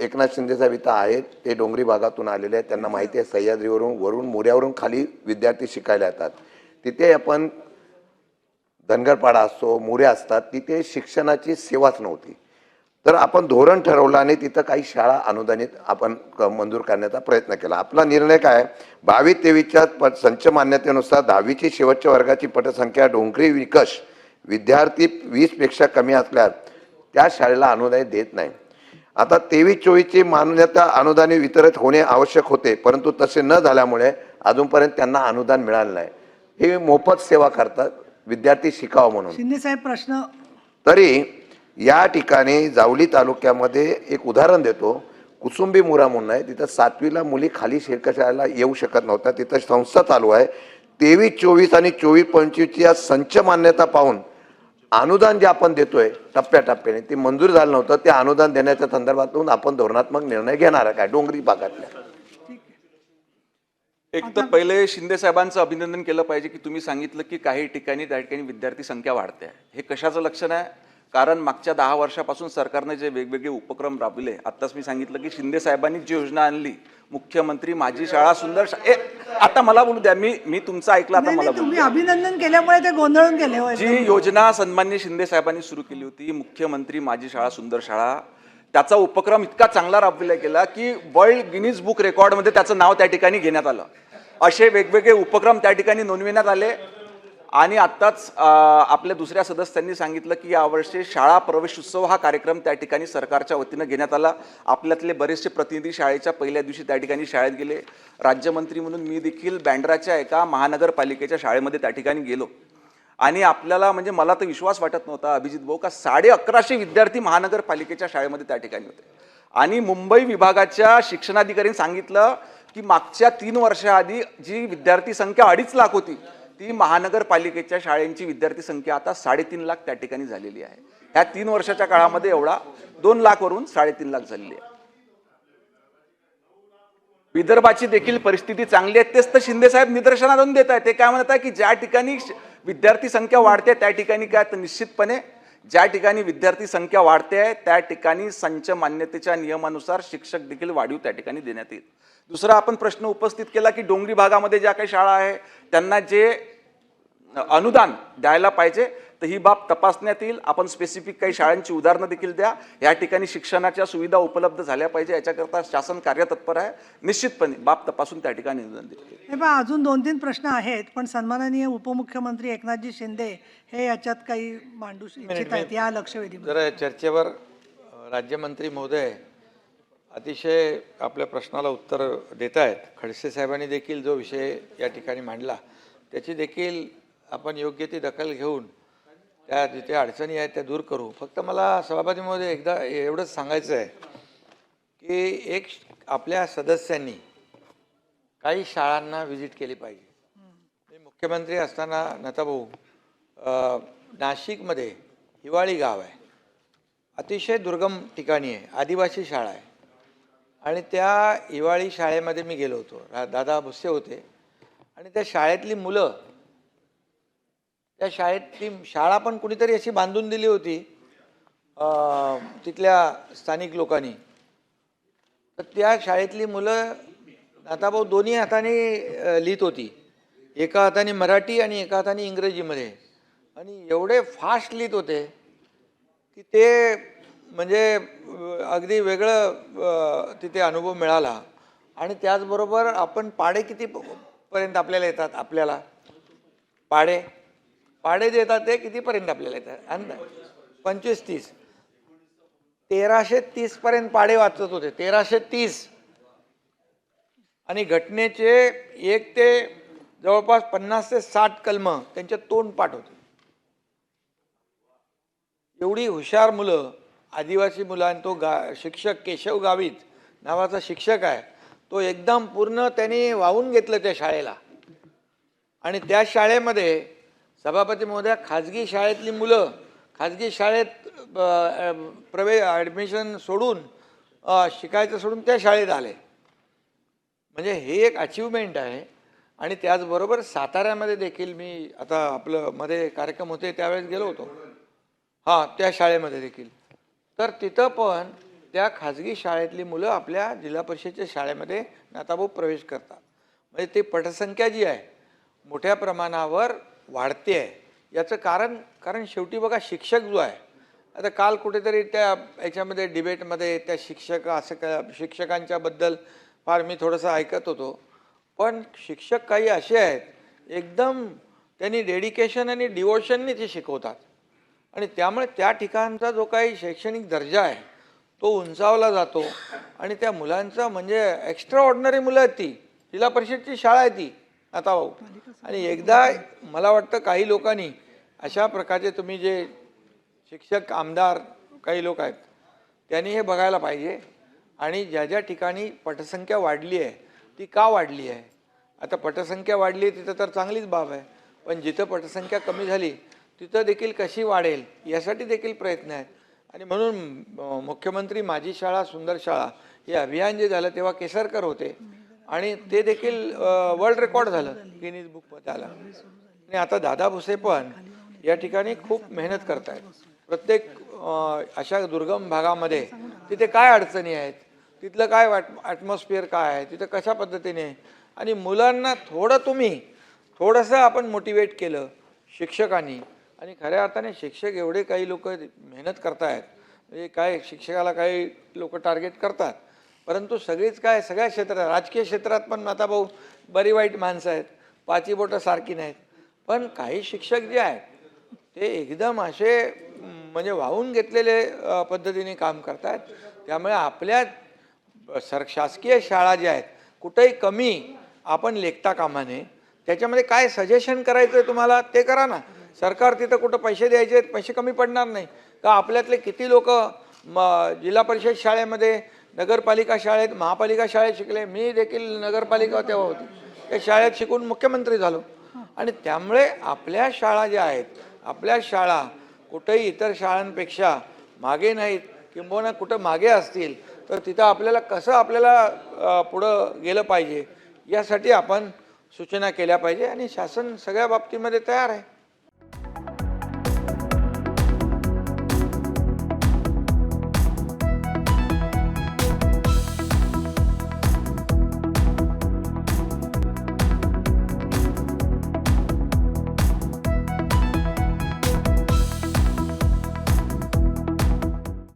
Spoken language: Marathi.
एकनाथ शिंदे साहेब इथं आहेत. ते डोंगरी भागातून आलेले आहेत. त्यांना माहिती आहे सह्याद्रीवरून वरून मोऱ्यावरून खाली विद्यार्थी शिकायला येतात. तिथे आपण धनगरपाडा असतो मोऱ्या असतात तिथे शिक्षणाची सेवाच नव्हती. तर आपण धोरण ठरवलं आणि तिथं काही शाळा अनुदानित आपण मंजूर करण्याचा प्रयत्न केला. आपला निर्णय काय? बावीस तेवीसच्या प संच मान्यतेनुसार दहावीची शेवटच्या वर्गाची पटसंख्या डोंगरी निकष विद्यार्थी वीसपेक्षा कमी असल्यास त्या शाळेला अनुदान देत नाही. आता तेवीस चोवीसची मान्यता अनुदाने वितरित होणे आवश्यक होते परंतु तसे न झाल्यामुळे अजूनपर्यंत त्यांना अनुदान मिळालं नाही. हे मोफत सेवा करतात विद्यार्थी शिकावं म्हणून. शिंदे साहेब प्रश्न तरी या ठिकाणी जावली तालुक्यामध्ये एक उदाहरण देतो. कुसुंबी मुरा म्हणून आहे तिथं सातवीला मुली खाली शेरकशाळेला येऊ शकत नव्हत्या तिथं संस्था चालू आहे. तेवीस चोवीस आणि चोवीस पंचवीसची या संच मान्यता पाहून अनुदान जे आपण देतोय टप्प्याटप्प्याने ते मंजूर झालं नव्हतं. ते अनुदान देण्याच्या संदर्भातून आपण धोरणात्मक निर्णय घेणार आहे काय डोंगरी भागातल्या. एक तर पहिले शिंदे साहेबांचं अभिनंदन केलं पाहिजे की तुम्ही सांगितलं की काही ठिकाणी त्या ठिकाणी विद्यार्थी संख्या वाढते आहे. हे कशाचं लक्षण आहे? कारण मागच्या दहा वर्षापासून सरकारने जे वेगवेगळे उपक्रम राबविले आत्ताच मी सांगितलं की शिंदे साहेबांनी जी योजना आणली मुख्यमंत्री माझी शाळा सुंदर शा- ए आता मला बोलू द्या मी मी तुमचं ऐकलं आता मला बोलू तुम्ही द्या. अभिनंदन केल्यामुळे ते गोंधळून गेले होय. जी योजना सन्मान्य शिंदे साहेबांनी सुरू केली होती मुख्यमंत्री माझी शाळा सुंदर शाळा त्याचा उपक्रम इतका चांगला राबविला गेला की वर्ल्ड गिनीज बुक रेकॉर्डमध्ये त्याचं नाव त्या ठिकाणी घेण्यात आलं. असे वेगवेगळे उपक्रम त्या ठिकाणी नोंदविण्यात आले. आणि आत्ताच आपल्या दुसऱ्या सदस्यांनी सांगितलं की यावर्षी शाळा प्रवेशोत्सव हा कार्यक्रम त्या ठिकाणी सरकारच्या वतीनं घेण्यात आला. आपल्यातले बरेचसे प्रतिनिधी शाळेच्या पहिल्या दिवशी त्या ठिकाणी शाळेत गेले. राज्यमंत्री म्हणून मी देखील बँड्राच्या एका महानगरपालिकेच्या शाळेमध्ये त्या ठिकाणी गेलो. आणि आपल्याला म्हणजे मला तर विश्वास वाटत नव्हता अभिजित भाऊ का साडे अकराशे विद्यार्थी महानगरपालिकेच्या शाळेमध्ये त्या ठिकाणी होते. आणि मुंबई विभागाच्या शिक्षणाधिकाऱ्यांनी सांगितलं की मागच्या तीन वर्षाआधी जी विद्यार्थी संख्या अडीच लाख होती ती महानगरपालिकेच्या शाळेंची विद्यार्थी संख्या आता साडेतीन लाख त्या ठिकाणी झालेली आहे. ह्या तीन वर्षाच्या काळामध्ये एवढा दोन लाखवरून साडेतीन लाख झालेली आहे. विदर्भाची देखील परिस्थिती चांगली आहे तेच तर शिंदेसाहेब निदर्शनातून निदर्शनात आणून देत आहे ते काय म्हणत आहे की ज्या ठिकाणी विद्यार्थी संख्या वाढते त्या ठिकाणी काय तर निश्चितपणे ज्या ठिकाणी विद्यार्थी संख्या वाढते आहे त्या ठिकाणी संच मान्यतेच्या नियमानुसार शिक्षक देखील वाढीव त्या ठिकाणी देण्यात येईल. दुसरा आपण प्रश्न उपस्थित केला की डोंगरी भागामध्ये ज्या काही शाळा आहे त्यांना जे अनुदान द्यायला पाहिजे तर ही बाब तपासण्यात येईल. आपण स्पेसिफिक काही शाळांची उदाहरणं देखील द्या. या ठिकाणी शिक्षणाच्या सुविधा उपलब्ध झाल्या पाहिजे याच्याकरता शासन कार्यतत्पर आहे. निश्चितपणे बाब तपासून त्या ठिकाणी अनुदान देईल. हे पहा अजून दोन तीन प्रश्न आहेत पण सन्माननीय उपमुख्यमंत्री एकनाथजी शिंदे हे याच्यात काही मांडू इच्छित आहेत या लक्षवेधी जरा चर्चेवर राज्यमंत्री महोदय अतिशय आपल्या प्रश्नाला उत्तर देत आहेत खडसे साहेबांनी देखील जो विषय या ठिकाणी मांडला त्याची देखील आपण योग्य ती दखल घेऊन त्या जिथे अडचणी आहेत त्या दूर करू. फक्त मला सभापतीमध्ये एकदा एवढंच सांगायचं आहे की एक आपल्या सदस्यांनी काही शाळांना व्हिजिट केली पाहिजे. मी मुख्यमंत्री असताना नताभाऊ नाशिकमध्ये हिवाळी गाव आहे. अतिशय दुर्गम ठिकाणी आहे. आदिवासी शाळा आहे. आणि त्या हिवाळी शाळेमध्ये मी गेलो होतो. दादा भुसे होते. आणि त्या शाळेतली मुलं त्या शाळेतली शाळा पण कुणीतरी अशी बांधून दिली होती तिथल्या स्थानिक लोकांनी. तर त्या शाळेतली मुलं आता भाऊ दोन्ही हाताने लिहित होती. एका हाताने मराठी आणि एका हाताने इंग्रजीमध्ये. आणि एवढे फास्ट लिहित होते की ते म्हणजे अगदी वेगळं तिथे अनुभव मिळाला. आणि त्याचबरोबर आपण पाडे किती पर्यंत आपल्याला येतात आपल्याला? पाडे? पाडे जे येतात ते कितीपर्यंत आपल्याला येतात? आणि पंचवीस तीस. तेराशे तीसपर्यंत पाडे वाचत होते. तेराशे तीस. आणि घटनेचे एक ते जवळपास पन्नास ते साठ कलम त्यांच्या तोंड पाठ होते. एवढी हुशार मुलं आदिवासी मुलां तो गा शिक्षक केशव गावित नावाचा शिक्षक आहे तो एकदम पूर्ण त्यांनी वाहून घेतलं त्या शाळेला. आणि त्या शाळेमध्ये सभापती महोदया खाजगी शाळेतली मुलं खाजगी शाळेत प्रवेश ॲडमिशन सोडून शिकायचं सोडून त्या शाळेत आले. म्हणजे हे एक अचिव्हमेंट आहे. आणि त्याचबरोबर साताऱ्यामध्ये देखील मी आता आपलं मध्ये कार्यक्रम होते त्यावेळेस गेलो होतो. हां त्या शाळेमध्ये देखील. तर तिथं पण त्या खाजगी शाळेतली मुलं आपल्या जिल्हा परिषदेच्या शाळेमध्ये नाताभाऊ प्रवेश करतात. म्हणजे ती पटसंख्या जी आहे मोठ्या प्रमाणावर वाढते आहे. याचं कारण कारण शेवटी बघा शिक्षक जो आहे आता काल कुठेतरी त्या याच्यामध्ये डिबेटमध्ये त्या शिक्षक असं का शिक्षकांच्याबद्दल फार मी थोडंसं ऐकत होतो. पण शिक्षक काही असे आहेत एकदम त्यांनी डेडिकेशन आणि डिवोशनने ते शिकवतात. आणि त्यामुळे त्या ठिकाणचा जो काही शैक्षणिक दर्जा आहे तो उंचावला जातो. आणि त्या मुलांचा म्हणजे एक्स्ट्रा ऑर्डनरी मुलं आहेत ती. जिल्हा परिषदची शाळा आहे ती आता भाऊ. आणि एकदा मला वाटतं काही लोकांनी अशा प्रकारचे तुम्ही जे शिक्षक आमदार काही लोक आहेत त्यांनी हे बघायला पाहिजे. आणि ज्या ज्या ठिकाणी पटसंख्या वाढली आहे ती का वाढली आहे? आता पटसंख्या वाढली आहे तिथं तर चांगलीच बाब आहे. पण जिथं पटसंख्या कमी झाली तिथं देखील कशी वाढेल यासाठी देखील प्रयत्न आहेत. आणि म्हणून मुख्यमंत्री माझी शाळा सुंदर शाळा हे अभियान जे झालं तेव्हा केसरकर होते. आणि ते देखील वर्ल्ड रेकॉर्ड झालं गिनीज बुकमध्ये आलं आणि आता दादा भुसे पण या ठिकाणी खूप मेहनत करत आहेत प्रत्येक अशा दुर्गम भागामध्ये तिथे काय अडचणी आहेत? तिथलं काय वाट ॲटमॉस्फिअर काय आहे? तिथं कशा पद्धतीने? आणि मुलांना थोडं तुम्ही थोडंसं आपण मोटिवेट केलं शिक्षकांनी आणि खऱ्या अर्थाने शिक्षक एवढे काही लोक मेहनत करतायत. म्हणजे काय शिक्षकाला काही लोक टार्गेट करतात. परंतु सगळीच काय सगळ्या क्षेत्रात राजकीय क्षेत्रात पण आता भाऊ बरी वाईट माणसं आहेत. पाची बोटं सारखी नाहीत. पण काही शिक्षक जे आहेत ते एकदम असे म्हणजे वाहून घेतलेले पद्धतीने काम करतात त्यामुळे आपल्या सर शासकीय शाळा ज्या आहेत कुठेही कमी आपण लेखता कामा नये. त्याच्यामध्ये काय सजेशन करायचं आहे तुम्हाला ते करा ना. सरकार तिथं कुठं पैसे द्यायचे आहेत पैसे कमी पडणार नाही. का आपल्यातले किती लोक जिल्हा परिषद शाळेमध्ये नगरपालिका शाळेत महापालिका शाळेत शिकले. मी देखील नगरपालिका तेव्हा होती. त्या शाळेत शिकून मुख्यमंत्री झालो. आणि त्यामुळे आपल्या शाळा ज्या आहेत आपल्या शाळा कुठेही इतर शाळांपेक्षा मागे नाहीत किंबहुना कुठं मागे असतील तर तिथं आपल्याला कसं आपल्याला पुढं गेलं पाहिजे यासाठी आपण सूचना केल्या पाहिजे. आणि शासन सगळ्या बाबतीमध्ये तयार आहे.